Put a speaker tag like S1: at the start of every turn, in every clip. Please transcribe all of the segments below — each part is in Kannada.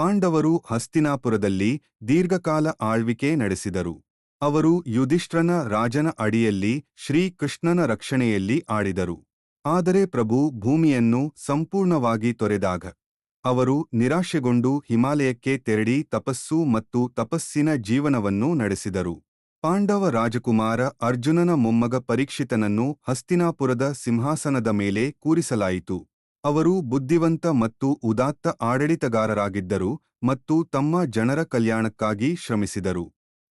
S1: ಪಾಂಡವರು ಹಸ್ತಿನಾಪುರದಲ್ಲಿ ದೀರ್ಘಕಾಲ ಆಳ್ವಿಕೆ ನಡೆಸಿದರು. ಅವರು ಯುಧಿಷ್ಠ್ರನ ರಾಜನ ಅಡಿಯಲ್ಲಿ ಶ್ರೀಕೃಷ್ಣನ ರಕ್ಷಣೆಯಲ್ಲಿ ಆಡಿದರು ಆದರೆ ಪ್ರಭು ಭೂಮಿಯನ್ನು ಸಂಪೂರ್ಣವಾಗಿ ತೊರೆದಾಗ, ಅವರು ನಿರಾಶೆಗೊಂಡು ಹಿಮಾಲಯಕ್ಕೆ ತೆರಳಿ ತಪಸ್ಸು ಮತ್ತು ತಪಸ್ಸಿನ ಜೀವನವನ್ನು ನಡೆಸಿದರು. ಪಾಂಡವ ರಾಜಕುಮಾರ ಅರ್ಜುನನ ಮೊಮ್ಮಗ ಪರೀಕ್ಷಿತನನ್ನು ಹಸ್ತಿನಾಪುರದ ಸಿಂಹಾಸನದ ಮೇಲೆ ಕೂರಿಸಲಾಯಿತು. ಅವರು ಬುದ್ಧಿವಂತ ಮತ್ತು ಉದಾತ್ತ ಆಡಳಿತಗಾರರಾಗಿದ್ದರು ಮತ್ತು ತಮ್ಮ ಜನರ ಕಲ್ಯಾಣಕ್ಕಾಗಿ ಶ್ರಮಿಸಿದರು.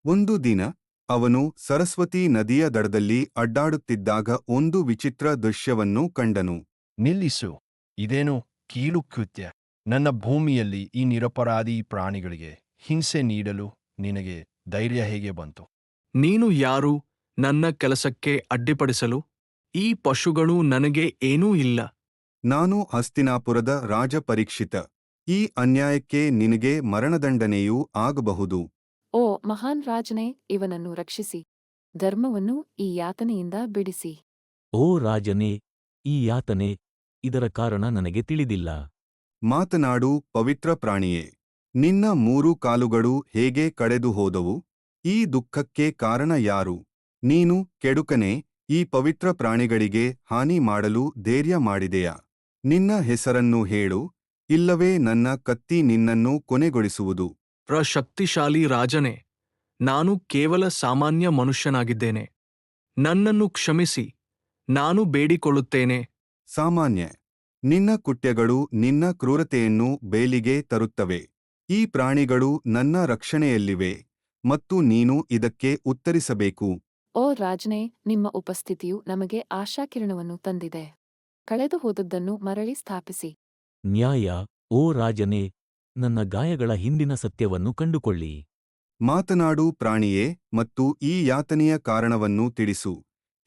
S1: ಒಂದು ದಿನ ಅವನು ಸರಸ್ವತಿ ನದಿಯ ದಡದಲ್ಲಿ ಅಡ್ಡಾಡುತ್ತಿದ್ದಾಗ ಒಂದು ವಿಚಿತ್ರ ದೃಶ್ಯವನ್ನು ಕಂಡನು.
S2: ನಿಲ್ಲಿಸು. ಇದೇನು ಕೀಳು ಕೃತ್ಯ. ನನ್ನ ಭೂಮಿಯಲ್ಲಿ ಈ ನಿರಪರಾಧಿ ಪ್ರಾಣಿಗಳಿಗೆ ಹಿಂಸೆ ನೀಡಲು ನಿನಗೆ ಧೈರ್ಯ ಹೇಗೆ ಬಂತು?
S3: ನೀನು ಯಾರು? ನನ್ನ ಕೆಲಸಕ್ಕೆ ಅಡ್ಡಿಪಡಿಸಲು? ಈ ಪಶುಗಳು ನನಗೆ ಏನೂ ಇಲ್ಲ.
S1: ನಾನು ಹಸ್ತಿನಾಪುರದ ರಾಜ ಪರೀಕ್ಷಿತ ಈ ಅನ್ಯಾಯಕ್ಕೆ ನಿನಗೆ ಮರಣದಂಡನೆಯೂ ಆಗಬಹುದು.
S4: ಓ ಮಹಾನ್ ರಾಜನೇ ಇವನನ್ನು ರಕ್ಷಿಸಿ. ಧರ್ಮವನ್ನು ಈ ಯಾತನೆಯಿಂದ ಬಿಡಿಸಿ.
S5: ಓ ರಾಜನೇ ಈ ಯಾತನೆ ಇದರ ಕಾರಣ ನನಗೆ ತಿಳಿದಿಲ್ಲ.
S1: ಮಾತನಾಡು ಪವಿತ್ರ ಪ್ರಾಣಿಯೇ ನಿನ್ನ ಮೂರು ಕಾಲುಗಳು ಹೇಗೆ ಕಡೆದು ಹೋದವು? ಈ ದುಃಖಕ್ಕೆ ಕಾರಣ ಯಾರು? ನೀನು ಕೆಡುಕನೆ ಈ ಪವಿತ್ರ ಪ್ರಾಣಿಗಳಿಗೆ ಹಾನಿ ಮಾಡಲು ಧೈರ್ಯ ಮಾಡಿದೆಯಾ? ನಿನ್ನ ಹೆಸರನ್ನು ಹೇಳು ಇಲ್ಲವೇ ನನ್ನ ಕತ್ತಿ ನಿನ್ನನ್ನು ಕೊನೆಗೊಳಿಸುವುದು.
S3: ಪ್ರಶಕ್ತಿಶಾಲಿ ರಾಜನೇ ನಾನು ಕೇವಲ ಸಾಮಾನ್ಯ ಮನುಷ್ಯನಾಗಿದ್ದೇನೆ. ನನ್ನನ್ನು ಕ್ಷಮಿಸಿ ನಾನು ಬೇಡಿಕೊಳ್ಳುತ್ತೇನೆ.
S1: ಸಾಮಾನ್ಯ ನಿನ್ನ ಕುಟ್ಯಗಳು ನಿನ್ನ ಕ್ರೂರತೆಯನ್ನು ಬೇಲಿಗೆ ತರುತ್ತವೆ. ಈ ಪ್ರಾಣಿಗಳು ನನ್ನ ರಕ್ಷಣೆಯಲ್ಲಿವೆ ಮತ್ತು ನೀನು ಇದಕ್ಕೆ ಉತ್ತರಿಸಬೇಕು.
S4: ಓ ರಾಜನೇ ನಿಮ್ಮ ಉಪಸ್ಥಿತಿಯು ನಮಗೆ ಆಶಾಕಿರಣವನ್ನು ತಂದಿದೆ. ಕಳೆದು ಹೋದದ್ದನ್ನು ಮರಳಿ ಸ್ಥಾಪಿಸಿ.
S5: ನ್ಯಾಯ ಓ ರಾಜನೇ ನನ್ನ ಗಾಯಗಳ ಹಿಂದಿನ ಸತ್ಯವನ್ನು ಕಂಡುಕೊಳ್ಳಿ.
S1: ಮಾತನಾಡು ಪ್ರಾಣಿಯೇ ಮತ್ತು ಈ ಯಾತನೆಯ ಕಾರಣವನ್ನು ತಿಳಿಸು.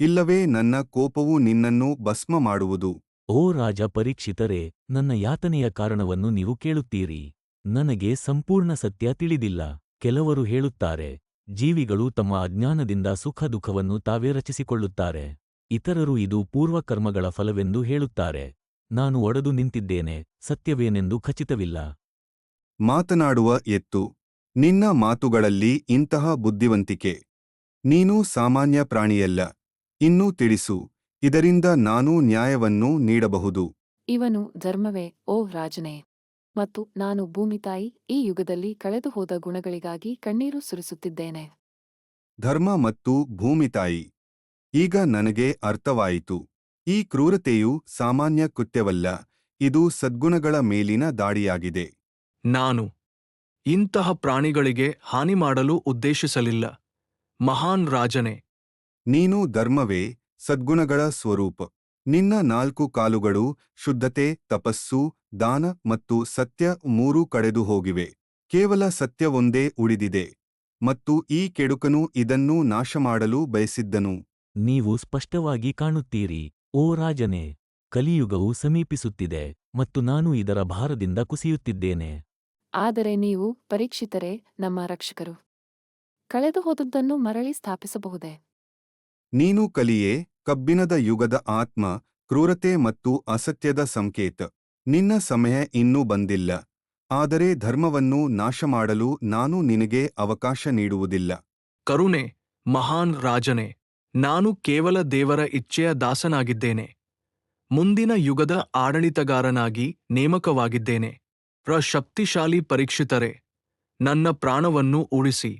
S1: ಇಲ್ಲವೇ ನನ್ನ ಕೋಪವು ನಿನ್ನನ್ನು ಭಸ್ಮ ಮಾಡುವುದು.
S5: ಓ ರಾಜ ಪರೀಕ್ಷಿತರೇ ನನ್ನ ಯಾತನೆಯ ಕಾರಣವನ್ನು ನೀವು ಕೇಳುತ್ತೀರಿ. ನನಗೆ ಸಂಪೂರ್ಣ ಸತ್ಯ ತಿಳಿದಿಲ್ಲ. ಕೆಲವರು ಹೇಳುತ್ತಾರೆ ಜೀವಿಗಳು ತಮ್ಮ ಅಜ್ಞಾನದಿಂದ ಸುಖ ದುಃಖವನ್ನು ತಾವೇ ರಚಿಸಿಕೊಳ್ಳುತ್ತಾರೆ. ಇತರರು ಇದು ಪೂರ್ವಕರ್ಮಗಳ ಫಲವೆಂದು ಹೇಳುತ್ತಾರೆ. ನಾನು ಒಡೆದು ನಿಂತಿದ್ದೇನೆ ಸತ್ಯವೇನೆಂದು ಖಚಿತವಿಲ್ಲ.
S1: ಮಾತನಾಡುವ ಎತ್ತು ನಿನ್ನ ಮಾತುಗಳಲ್ಲಿ ಇಂತಹ ಬುದ್ಧಿವಂತಿಕೆ. ನೀನು ಸಾಮಾನ್ಯ ಪ್ರಾಣಿಯಲ್ಲ ಇನ್ನೂ ತಿಳಿಸು ಇದರಿಂದ ನಾನು ನ್ಯಾಯವನ್ನು ನೀಡಬಹುದು.
S4: ಇವನು ಧರ್ಮವೇ ಓ ರಾಜನೇ. ಮತ್ತು ನಾನು ಭೂಮಿತಾಯಿ ಈ ಯುಗದಲ್ಲಿ ಕಳೆದು ಹೋದ ಗುಣಗಳಿಗಾಗಿ ಕಣ್ಣೀರು ಸುರಿಸುತ್ತಿದ್ದೇನೆ.
S1: ಧರ್ಮ ಮತ್ತು ಭೂಮಿತಾಯಿ ಈಗ ನನಗೆ ಅರ್ಥವಾಯಿತು. ಈ ಕ್ರೂರತೆಯು ಸಾಮಾನ್ಯ ಕೃತ್ಯವಲ್ಲ ಇದು ಸದ್ಗುಣಗಳ ಮೇಲಿನ ದಾಳಿಯಾಗಿದೆ
S3: ನಾನು ಇಂತಹ ಪ್ರಾಣಿಗಳಿಗೆ ಹಾನಿ ಮಾಡಲು ಉದ್ದೇಶಿಸಲಿಲ್ಲ. ಮಹಾನ್ ರಾಜನೇ.
S1: ನೀನು ಧರ್ಮವೇ ಸದ್ಗುಣಗಳ ಸ್ವರೂಪ. ನಿನ್ನ ನಾಲ್ಕು ಕಾಲುಗಳು ಶುದ್ಧತೆ ತಪಸ್ಸು ದಾನ ಮತ್ತು ಸತ್ಯ ಮೂರೂ ಕಡೆದು ಹೋಗಿವೆ. ಕೇವಲ ಸತ್ಯವೊಂದೇ ಉಳಿದಿದೆ. ಮತ್ತು ಈ ಕೆಡುಕನು ಇದನ್ನು ನಾಶಮಾಡಲು ಬಯಸಿದ್ದನು.
S5: ನೀವು ಸ್ಪಷ್ಟವಾಗಿ ಕಾಣುತ್ತೀರಿ ಓ ರಾಜನೇ ಕಲಿಯುಗವು ಸಮೀಪಿಸುತ್ತಿದೆ ಮತ್ತು ನಾನು ಇದರ ಭಾರದಿಂದ ಕುಸಿಯುತ್ತಿದ್ದೇನೆ.
S4: ಆದರೆ ನೀವು ಪರೀಕ್ಷಿತರೆ ನಮ್ಮ ರಕ್ಷಕರು. ಕಳೆದು ಹೋದದ್ದನ್ನು ಮರಳಿ ಸ್ಥಾಪಿಸಬಹುದೇ?
S1: ನೀನು ಕಲಿಯೇ ಕಬ್ಬಿಣದ ಯುಗದ ಆತ್ಮ ಕ್ರೂರತೆ ಮತ್ತು ಅಸತ್ಯದ ಸಂಕೇತ. ನಿನ್ನ ಸಮಯ ಇನ್ನೂ ಬಂದಿಲ್ಲ. ಆದರೆ ಧರ್ಮವನ್ನು ನಾಶಮಾಡಲು ನಾನು ನಿನಗೆ ಅವಕಾಶ ನೀಡುವುದಿಲ್ಲ.
S3: ಕರುಣೆ ಮಹಾನ್ ರಾಜನೇ ನಾನು ಕೇವಲ ದೇವರ ಇಚ್ಛೆಯ ದಾಸನಾಗಿದ್ದೇನೆ. ಮುಂದಿನ ಯುಗದ ಆಡಳಿತಗಾರನಾಗಿ ನೇಮಕವಾಗಿದ್ದೇನೆ. ಪ್ರಶಕ್ತಿಶಾಲಿ ಪರೀಕ್ಷಿತರೆ, ನನ್ನ ಪ್ರಾಣವನ್ನು ಉಳಿಸಿ.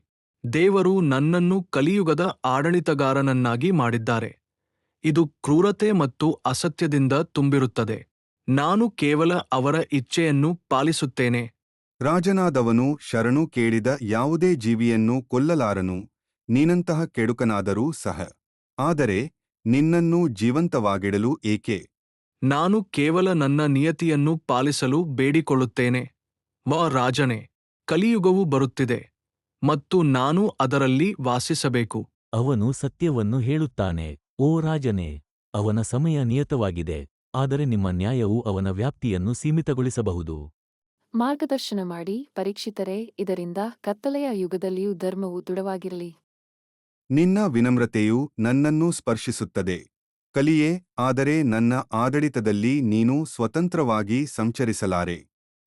S3: ದೇವರು ನನ್ನನ್ನು ಕಲಿಯುಗದ ಆಡಳಿತಗಾರನನ್ನಾಗಿ ಮಾಡಿದ್ದಾರೆ. ಇದು ಕ್ರೂರತೆ ಮತ್ತು ಅಸತ್ಯದಿಂದ ತುಂಬಿರುತ್ತದೆ. ನಾನು ಕೇವಲ ಅವರ ಇಚ್ಛೆಯನ್ನು ಪಾಲಿಸುತ್ತೇನೆ.
S1: ರಾಜನಾದವನು ಶರಣು ಕೇಳಿದ ಯಾವುದೇ ಜೀವಿಯನ್ನು ಕೊಲ್ಲಲಾರನು, ನೀನಂತಹ ಕೆಡುಕನಾದರೂ ಸಹ. ಆದರೆ ನಿನ್ನನ್ನು ಜೀವಂತವಾಗಿಡಲು ಏಕೆ?
S3: ನಾನು ಕೇವಲ ನನ್ನ ನಿಯತಿಯನ್ನು ಪಾಲಿಸಲು ಬೇಡಿಕೊಳ್ಳುತ್ತೇನೆ. ಮ ರಾಜನೇ ಕಲಿಯುಗವು ಬರುತ್ತಿದೆ ಮತ್ತು ನಾನು ಅದರಲ್ಲಿ ವಾಸಿಸಬೇಕು.
S5: ಅವನು ಸತ್ಯವನ್ನು ಹೇಳುತ್ತಾನೆ. ಓ ರಾಜನೇ ಅವನ ಸಮಯ ನಿಯತವಾಗಿದೆ ಆದರೆ ನಿಮ್ಮ ನ್ಯಾಯವು ಅವನ ವ್ಯಾಪ್ತಿಯನ್ನು ಸೀಮಿತಗೊಳಿಸಬಹುದು.
S4: ಮಾರ್ಗದರ್ಶನ ಮಾಡಿ ಪರೀಕ್ಷಿತರೇ ಇದರಿಂದ ಕತ್ತಲೆಯ ಯುಗದಲ್ಲಿಯೂ ಧರ್ಮವು ದೃಢವಾಗಿರಲಿ.
S1: ನಿನ್ನ ವಿನಮ್ರತೆಯು ನನ್ನನ್ನು ಸ್ಪರ್ಶಿಸುತ್ತದೆ. ಕಲಿಯೇ, ಆದರೆ ನನ್ನ ಆಡಳಿತದಲ್ಲಿ ನೀನು ಸ್ವತಂತ್ರವಾಗಿ ಸಂಚರಿಸಲಾರೆ.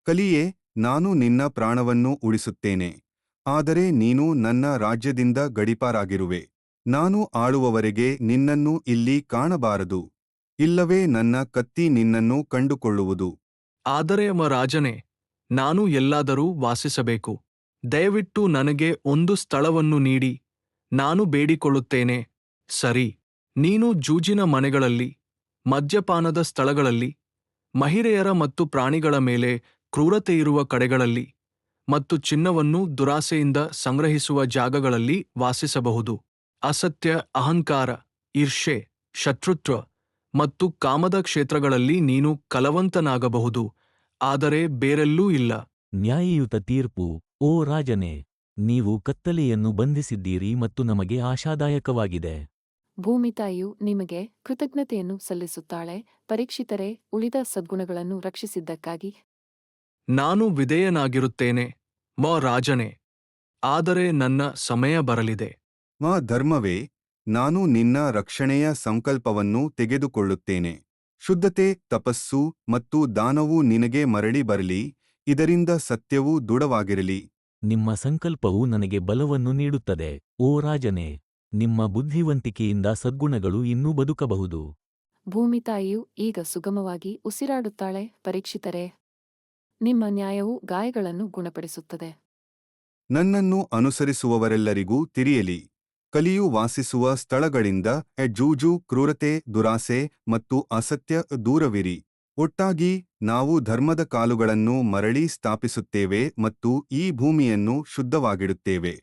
S1: ಕಲಿಯೇ, ನಾನು ನಿನ್ನ ಪ್ರಾಣವನ್ನು ಉಳಿಸುತ್ತೇನೆ. ಆದರೆ ನೀನು ನನ್ನ ರಾಜ್ಯದಿಂದ ಗಡಿಪಾರಾಗಿರುವೆ. ನಾನು ಆಳುವವರೆಗೆ ನಿನ್ನನ್ನು ಇಲ್ಲಿ ಕಾಣಬಾರದು. ಇಲ್ಲವೇ ನನ್ನ ಕತ್ತಿ ನಿನ್ನನ್ನು ಕಂಡುಕೊಳ್ಳುವುದು.
S3: ಆದರೆ ಅಮ ರಾಜನೇ ನಾನು ಎಲ್ಲಾದರೂ ವಾಸಿಸಬೇಕು. ದಯವಿಟ್ಟು ನನಗೆ ಒಂದು ಸ್ಥಳವನ್ನು ನೀಡಿ. ನಾನು ಬೇಡಿಕೊಳ್ಳುತ್ತೇನೆ. ಸರಿ, ನೀನು ಜೂಜಿನ ಮನೆಗಳಲ್ಲಿ, ಮದ್ಯಪಾನದ ಸ್ಥಳಗಳಲ್ಲಿ, ಮಹಿಳೆಯರ ಮತ್ತು ಪ್ರಾಣಿಗಳ ಮೇಲೆ ಕ್ರೂರತೆಯಿರುವ ಕಡೆಗಳಲ್ಲಿ ಮತ್ತು ಚಿನ್ನವನ್ನು ದುರಾಸೆಯಿಂದ ಸಂಗ್ರಹಿಸುವ ಜಾಗಗಳಲ್ಲಿ ವಾಸಿಸಬಹುದು. ಅಸತ್ಯ, ಅಹಂಕಾರ ಈರ್ಷೆ ಶತ್ರುತ್ವ ಮತ್ತು ಕಾಮದ ಕ್ಷೇತ್ರಗಳಲ್ಲಿ ನೀನು ಕಲವಂತನಾಗಬಹುದು, ಆದರೆ ಬೇರೆಲ್ಲೂ ಇಲ್ಲ.
S5: ನ್ಯಾಯಯುತ ತೀರ್ಪು, ಓ ರಾಜನೇ! ನೀವು ಕತ್ತಲೆಯನ್ನು ಬಂಧಿಸಿದ್ದೀರಿ ಮತ್ತು ನಮಗೆ ಆಶಾದಾಯಕವಾಗಿದೆ.
S4: ಭೂಮಿತಾಯಿಯು ನಿಮಗೆ ಕೃತಜ್ಞತೆಯನ್ನು ಸಲ್ಲಿಸುತ್ತಾಳೆ ಪರೀಕ್ಷಿತರೆ ಉಳಿದ ಸದ್ಗುಣಗಳನ್ನು ರಕ್ಷಿಸಿದ್ದಕ್ಕಾಗಿ.
S3: ನಾನು ವಿಧೇಯನಾಗಿರುತ್ತೇನೆ ಮ ರಾಜನೇ ಆದರೆ ನನ್ನ ಸಮಯ ಬರಲಿದೆ.
S1: ಮಾ ಧರ್ಮವೇ ನಾನು ನಿನ್ನ ರಕ್ಷಣೆಯ ಸಂಕಲ್ಪವನ್ನು ತೆಗೆದುಕೊಳ್ಳುತ್ತೇನೆ. ಶುದ್ಧತೆ ತಪಸ್ಸು ಮತ್ತು ದಾನವು ನಿನಗೆ ಮರಳಿ ಬರಲಿ ಇದರಿಂದ ಸತ್ಯವು ದೃಢವಾಗಿರಲಿ.
S5: ನಿಮ್ಮ ಸಂಕಲ್ಪವು ನನಗೆ ಬಲವನ್ನು ನೀಡುತ್ತದೆ ಓ ರಾಜನೇ. ನಿಮ್ಮ ಬುದ್ಧಿವಂತಿಕೆಯಿಂದ ಸದ್ಗುಣಗಳು ಇನ್ನೂ ಬದುಕಬಹುದು.
S4: ಭೂಮಿತಾಯಿಯು ಈಗ ಸುಗಮವಾಗಿ ಉಸಿರಾಡುತ್ತಾಳೆ ಪರೀಕ್ಷಿತರೆ. ನಿಮ್ಮ ನ್ಯಾಯವು ಗಾಯಗಳನ್ನು ಗುಣಪಡಿಸುತ್ತದೆ.
S1: ನನ್ನನ್ನು ಅನುಸರಿಸುವವರೆಲ್ಲರಿಗೂ ತಿರಿಯಲಿ ಕಲಿಯು ವಾಸಿಸುವ ಸ್ಥಳಗಳಿಂದ ಎ ಜೂಜು ಕ್ರೂರತೆ ದುರಾಸೆ ಮತ್ತು ಅಸತ್ಯ ದೂರವಿರಿ. ಒಟ್ಟಾಗಿ ನಾವು ಧರ್ಮದ ಕಾಲುಗಳನ್ನು ಮರಳಿ ಸ್ಥಾಪಿಸುತ್ತೇವೆ ಮತ್ತು ಈ ಭೂಮಿಯನ್ನು ಶುದ್ಧವಾಗಿಡುತ್ತೇವೆ.